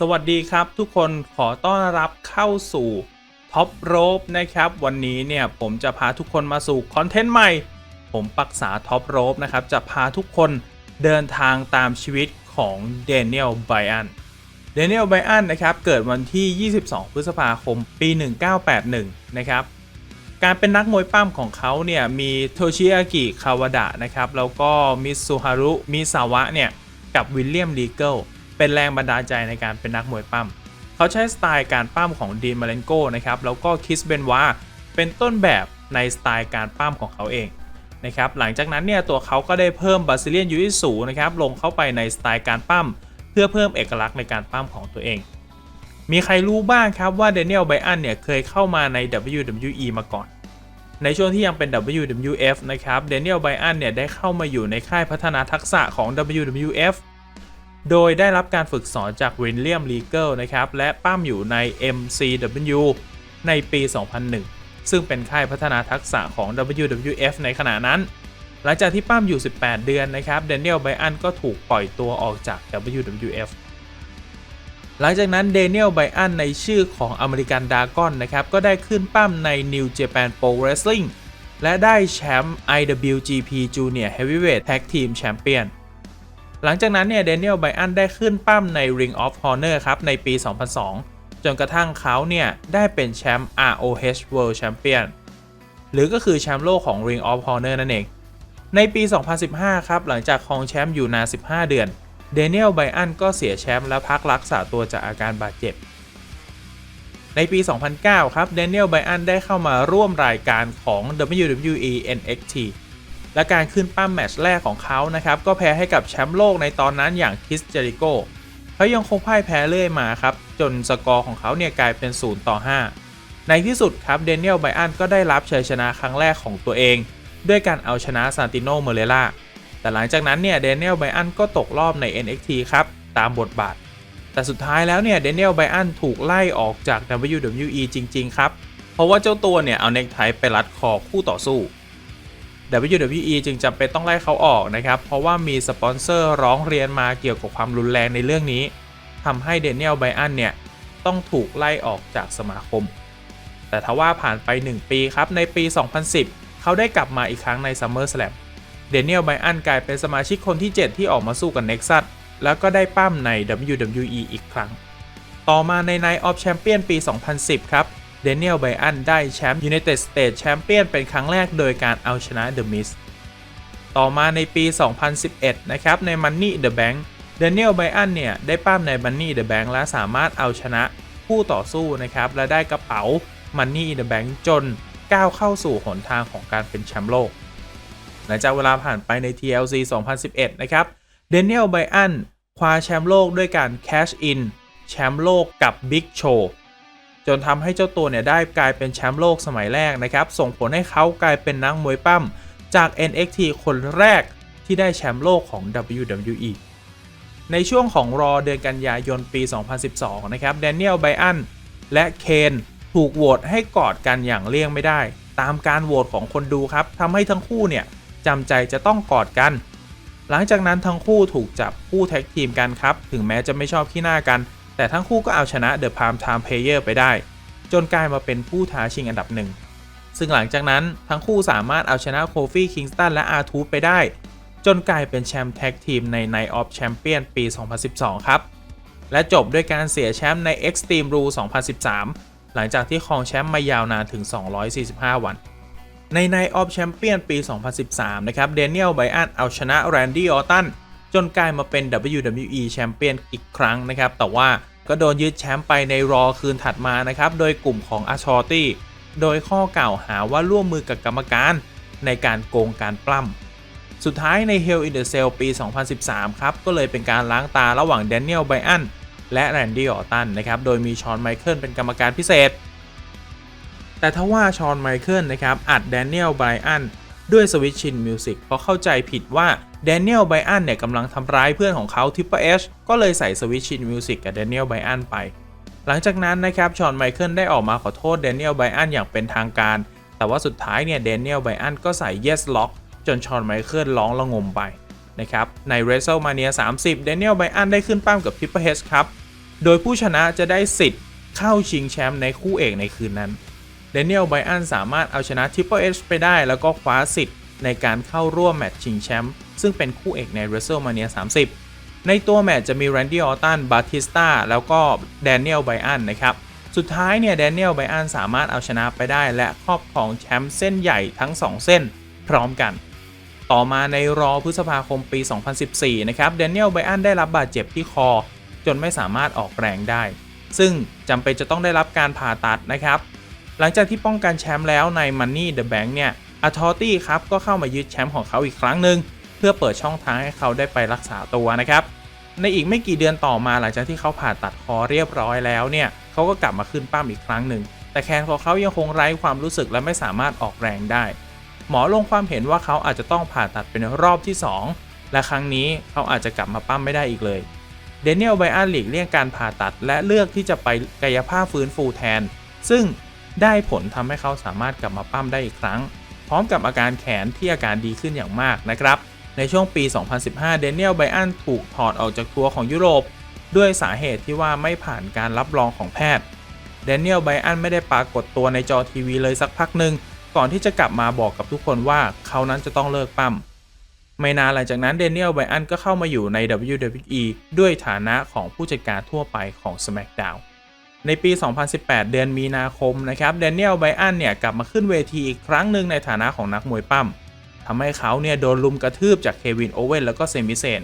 สวัสดีครับทุกคนขอต้อนรับเข้าสู่ท็อปโรบนะครับ วันนี้เนี่ยผมจะพาทุกคนมาสู่คอนเทนต์ใหม่ ผมปักษาท็อปโรบนะครับ จะพาทุกคนเดินทางตามชีวิตของเดน i e l ไบอันเดน i e l ไบอันนะครับ เกิดวันที่ 22 พฤษภาคม ปี 1981 นะครับ การเป็นนักมวยปั้มของเขาเนี่ยมีโทชิอากิคาวาดะนะครับ แล้วก็มิซุฮารุมิซาวะเนี่ยกับวิลเลียมลีเกิล เป็นแรงบันดาลใจในการเป็นนักมวยปั้ม เขาใช้สไตล์การปั้มของดีนมาเลนโกนะครับ แล้วก็คิสเบนวาเป็นต้นแบบในสไตล์การปั้มของเขาเองนะครับ หลังจากนั้นเนี่ยตัวเขาก็ได้เพิ่มบาซิเลียนยูอิสูนะครับลงเข้าไปในสไตล์การปั้ม เพื่อเพิ่มเอกลักษณ์ในการปั้มของตัวเอง มีใครรู้บ้างครับว่าเดนิเอลไบอันเนี่ยเคยเข้ามาใน WWE มาก่อนในช่วงที่ยังเป็น WWF นะครับ เดนิเอลไบอันเนี่ยได้เข้ามาอยู่ในค่ายพัฒนาทักษะของ WWF โดยได้รับการฝึกสอนจากวินเลียมลีเกิลนะครับ และปั้มอยู่ใน MCW ในปี 2001 ซึ่งเป็นค่ายพัฒนาทักษะของ WWF ในขณะนั้น หลังจากที่ปั้มอยู่ 18 เดือนนะครับเดนิเอลไบอันก็ถูกปล่อยตัวออกจาก WWF หลังจากนั้นเดนิเอลไบอันในชื่อของอเมริกันดากอนนะครับ ก็ได้ขึ้นปั้มใน New Japan Pro Wrestling และได้แชมป์ IWGP Junior Heavyweight Tag Team Champion หลังจากนั้นเนี่ยเดนิเอลไบอันได้ขึ้นปั้มใน Ring of Honor ครับในปี 2002 จนกระทั่งเขาเนี่ยได้เป็นแชมป์ ROH World Champion หรือก็คือแชมป์โลกของ Ring of Honor นั่นเอง ในปี 2015 ครับ หลังจากครองแชมป์อยู่นาน 15 เดือน เดนิเอลไบอันก็เสียแชมป์และพักรักษาตัวจากอาการบาดเจ็บ ในปี 2009 ครับ เดนิเอลไบอันได้เข้ามาร่วมรายการของ WWE NXT และการขึ้นปั้มแมตช์แรกของเขานะครับก็แพ้ให้กับแชมป์โลกในตอนนั้นอย่างคิสเจริโกเขายังคงพ่ายแพ้เรื่อยมาครับ จนสกอร์ของเขาเนี่ยกลายเป็น 0 ต่อ 5 ในที่สุดครับเดนิเอลไบอันก็ได้รับชัยชนะครั้งแรกของตัวเอง ด้วยการเอาชนะซานติโนเมเรล่าแต่หลังจากนั้นเนี่ยเดนิเอลไบอันก็ตกรอบใน NXT ครับ ตามบทบาท แต่สุดท้ายแล้วเนี่ยเดนิเอลไบอันถูกไล่ออกจาก WWE จริง ๆ ครับ เพราะว่าเจ้าตัวเนี่ยเอาเน็กไทไปรัดคอคู่ต่อสู้ WWE จึงจำเป็นต้องไล่เขาออกนะครับ เพราะว่ามีสปอนเซอร์ร้องเรียนมาเกี่ยวกับความรุนแรงในเรื่องนี้ทำให้เดนิเอลไบอันเนี่ย ต้องถูกไล่ออกจากสมาคม แต่ทว่าผ่านไป 1 ปีครับ ในปี 2010 เขาได้กลับมาอีกครั้งใน SummerSlam เดนิเอลไบอันกลายเป็นสมาชิกคนที่ 7 ที่ออกมาสู้กับ Nexus แล้วก็ได้ปั้มใน WWE อีกครั้ง ต่อมาใน Night of Champion ปี 2010 ครับ เดนิเอลไบอันได้แชมป์ United States Champion เป็นครั้งแรกโดยการเอาชนะ The Miz ต่อมาในปี 2011 นะครับใน Money the Bank เดนิเอลไบอันเนี่ยได้ปั้มใน Money the Bank และสามารถเอาชนะผู้ต่อสู้นะครับและได้กระเป๋า Money the Bank จนก้าวเข้าสู่หนทางของการเป็นแชมป์โลก หลังจากเวลาผ่านไปใน TLC 2011 นะครับเดนิเอลไบอันคว้าแชมป์โลกด้วยการ cash in แชมป์โลกกับ Big Show จนทำให้เจ้าตัวเนี่ยได้กลายเป็นแชมป์โลกสมัยแรกนะครับ ส่งผลให้เขากลายเป็นนักมวยปั้มจาก NXT คนแรกที่ได้แชมป์โลกของ WWE ในช่วงของรอเดือนกันยายนปี 2012 นะครับแดเนียลไบอันและเคนถูกโหวตให้กอดกันอย่างเลี่ยงไม่ได้ ตามการโหวตของคนดูครับทำให้ทั้งคู่เนี่ยจำใจจะต้องกอดกัน หลังจากนั้นทั้งคู่ถูกจับคู่แท็กทีมกันครับ ถึงแม้จะไม่ชอบขี้หน้ากัน แต่ทั้งคู่ก็เอาชนะ The Prime Time Player ไปได้ จนกลายมาเป็นผู้ท้าชิงอันดับหนึ่ง ซึ่งหลังจากนั้นทั้งคู่สามารถเอาชนะโคฟี่คิงสตันและอาร์ทูไปได้ จนกลายเป็นแชมป์แท็กทีมใน Night of Champion ปี 2012 ครับ และจบด้วยการเสียแชมป์ใน Extreme Rule 2013 หลังจากที่ครองแชมป์มายาวนานถึง 245 วันใน Night of Champion ปี 2013 นะครับ เดนิเอลไบอันเอาชนะแรนดี้ ออตตัน จนกลายมาเป็น WWE แชมเปี้ยนอีกครั้งนะครับ แต่ว่าก็โดนยึดแชมป์ไปในรอคืนถัดมานะครับ โดยกลุ่มของอาชอตี้โดยข้อกล่าวหาว่าร่วมมือกับกรรมการในการโกงการปล้ำ สุดท้ายใน Hell in the Cell ปี 2013 ครับ ก็เลยเป็นการล้างตาระหว่างแดเนียลไบอันและแรนดี้ออตันนะครับ โดยมีชอนไมเคิลเป็นกรรมการพิเศษ แต่ทว่าชอนไมเคิลนะครับอัดแดเนียลไบอันด้วยสวิตชินมิวสิกเพราะเข้าใจผิดว่า แดเนียลไบอันเนี่ยกำลังทำร้ายเพื่อนของเขาทิปเปอร์เอชก็เลยใส่สวิตชินมิวสิกกับแดเนียลไบอันไป หลังจากนั้นนะครับชอนไมเคิลได้ออกมาขอโทษแดเนียลไบอันอย่างเป็นทางการ แต่ว่าสุดท้ายเนี่ยแดเนียลไบอันก็ใส่ yes lock จนชอนไมเคิลร้องระงมไปนะครับใน WrestleMania 30แดเนียลไบอันได้ขึ้นปั้มกับทิปเปอร์เฮชครับโดยผู้ชนะจะได้สิทธิ์เข้าชิงแชมป์ในคู่เอกในคืนนั้นเดนิเอลไบอันสามารถเอาชนะ Triple H ไปได้ แล้วก็คว้าสิทธิ์ในการเข้าร่วมแมตช์ชิงแชมป์ ซึ่งเป็นคู่เอกใน WrestleMania 30 ในตัวแมตช์จะมี Randy Orton บาติสตาแล้วก็แดเนียลไบอันนะครับ สุดท้ายเนี่ยแดเนียลไบอันสามารถเอาชนะไปได้ และครอบครองแชมป์เส้นใหญ่ทั้ง 2 เส้นพร้อมกัน ต่อมาในรอพฤษภาคมปี 2014 นะครับแดเนียลไบอันได้รับบาดเจ็บที่คอ จนไม่สามารถออกแรงได้ ซึ่งจำเป็นจะต้องได้รับการผ่าตัดนะครับหลังจากที่ป้องกันแชมป์แล้วใน Money the Bank เนี่ยอ t อตี้ครับก็เข้ามายึดแชมป์ของเขาอีกครั้งหนึ่ง เพื่อเปิดช่องทางให้เขาได้ไปรักษาตัวนะครับ ในอีกไม่กี่เดือนต่อมาหลังจากที่เขาผ่าตัดคอเรียบร้อยแล้วเนี่ยเขาก็กลับมาขึ้นปั้มอีกครั้งหนึ่ง แต่แขนของเขายังคงไร้ความรู้สึกและไม่สามารถออกแรงได้ หมอลงความเห็นว่าเขาอาจจะต้องผ่าตัดเป็นรอบที่ 2 และครั้งนี้เขาอาจจะกลับมาปั้มไม่ได้อีกเลยเดนิเอลไบอันหลีกเลี่ยงการผ่าตัดและเลือกที่จะไปกายภาพฟื้นฟูแทน ซึ่งได้ผลทำให้เขาสามารถกลับมาปั้มได้อีกครั้ง พร้อมกับอาการแขนที่อาการดีขึ้นอย่างมากนะครับ ในช่วงปี 2015 เดนิเอลไบอันถูกถอดออกจากทัวร์ของยุโรป ด้วยสาเหตุที่ว่าไม่ผ่านการรับรองของแพทย์ เดนิเอลไบอันไม่ได้ปรากฏตัวในจอทีวีเลยสักพักหนึ่งก่อนที่จะกลับมาบอกกับทุกคนว่าเขานั้นจะต้องเลิกปั้ม ไม่นานหลังจากนั้นเดนิเอลไบอันก็เข้ามาอยู่ใน WWE ด้วยฐานะของผู้จัดการทั่วไปของ SmackDown ในปี 2018 เดือนมีนาคมนะครับ เดนิเอลไบอันเนี่ยกลับมาขึ้นเวทีอีกครั้งหนึ่งในฐานะของนักมวยปั้ม ทำให้เขาเนี่ยโดนลุมกระทืบจากเควินโอเวนแล้วก็เซมิเซน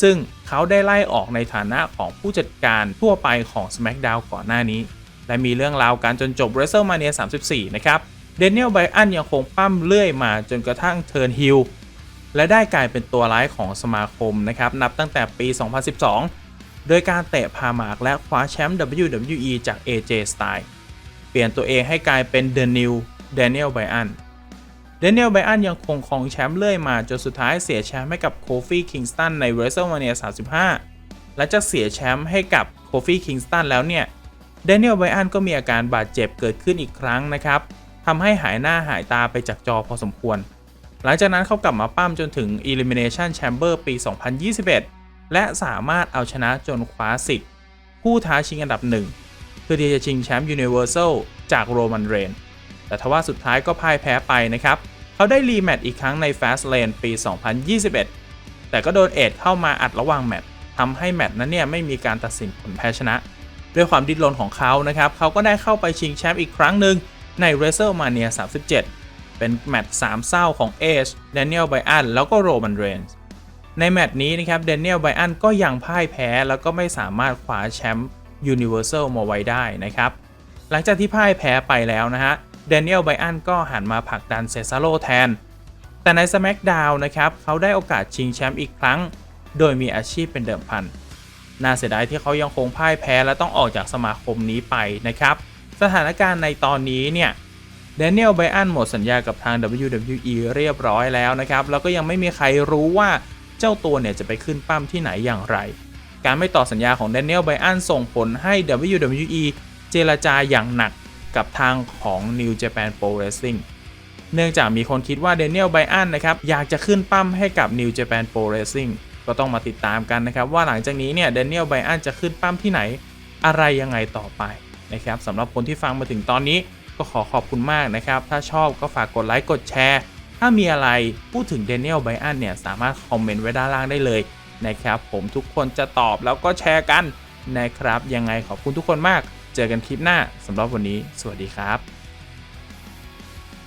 ซึ่งเขาได้ไล่ออกในฐานะของผู้จัดการทั่วไปของ SmackDown ก่อนหน้านี้ และมีเรื่องราวการจนจบ WrestleMania 34 นะครับเดนิเอลไบอันยังคงปั้มเลื่อยมาจนกระทั่งเทิร์นฮิลและได้กลายเป็นตัวร้ายของสมาคมนะครับ นับตั้งแต่ปี 2012 โดยการเตะพาหมากและคว้าแชมป์ WWE จาก AJ Styles เปลี่ยนตัวเองให้กลายเป็น The New Daniel Bryan เดนิเอลไบอันยังคงครองแชมป์เลื่อยมาจนสุดท้ายเสียแชมป์ให้กับโคฟี่คิงสตันใน WrestleMania 35และจะเสียแชมป์ให้กับโคฟี่คิงสตันแล้วเนี่ยเดนิเอลไบอันก็มีอาการบาดเจ็บเกิดขึ้นอีกครั้งนะครับทำให้หายหน้าหายตาไปจากจอพอสมควร หลังจากนั้นเขากลับมาปั้มจนถึง Elimination Chamber ปี 2021 และสามารถเอาชนะจนคว้าสิทธิ์ผู้ท้าชิงอันดับหนึ่งเพื่อที่จะชิงแชมป์ Universal จากโรมันเรนแต่ทว่าสุดท้ายก็พ่ายแพ้ไปนะครับ เขาได้รีแมตช์อีกครั้งใน Fast Lane ปี 2021 แต่ก็โดนเอ็ดเข้ามาอัดระหว่างแมตช์ทำให้แมตช์นั้นเนี่ยไม่มีการตัดสินผลแพ้ชนะ ด้วยความดิ้นรนของเขานะครับ เขาก็ได้เข้าไปชิงแชมป์อีกครั้งหนึ่งใน WrestleMania 37 เป็นแมตช์สามเศร้าของเอชเดนิเอลไบอันแล้วก็โรมันเรนส์ในแมตช์นี้นะครับเดนิเอลไบอันก็ยังพ่ายแพ้แล้วก็ไม่สามารถคว้าแชมป์ Universal มาไว้ได้นะครับ หลังจากที่พ่ายแพ้ไปแล้วนะฮะ เดนิเอลไบอันก็หันมาผลักดันเซซาโ o แทน แต่ใน SmackDown นะครับ เขาได้โอกาสชิงแชมป์อีกครั้ง โดยมีอาชีพเป็นเดิมพัน น่าเสียดายที่เขายังคงพ่ายแพ้และต้องออกจากสมาคมนี้ไปนะครับ สถานการณ์ในตอนนี้เนี่ยเดนิเอลไบอันหมดสัญญากับทาง WWE เรียบร้อยแล้วนะครับ แล้วก็ยังไม่มีใครรู้ว่าเจ้าตัวเนี่ยจะไปขึ้นปั้มที่ไหนอย่างไร การไม่ต่อสัญญาของเดนิเอลไบอันส่งผลให้ WWE เจรจาอย่างหนัก กับทางของ New Japan Pro Wrestling เนื่องจากมีคนคิดว่าเดนิเอลไบอันนะครับอยากจะขึ้นปั้มให้กับ New Japan Pro Wrestling ก็ต้องมาติดตามกันนะครับ ว่าหลังจากนี้เนี่ยเดนิเอลไบอันจะขึ้นปั้มที่ไหนอะไรยังไงต่อไปนะครับสำหรับคนที่ฟังมาถึงตอนนี้ก็ขอขอบคุณมากนะครับ ถ้าชอบก็ฝากกดไลค์กดแชร์ ถ้ามีอะไรพูดถึงเดนิเอลไบอันเนี่ยสามารถคอมเมนต์ไว้ด้านล่างได้เลยนะครับผมทุกคนจะตอบแล้วก็แชร์กันนะครับยังไงขอบคุณทุกคนมาก เจอกันคลิปหน้าสำหรับวันนี้ สวัสดีครับ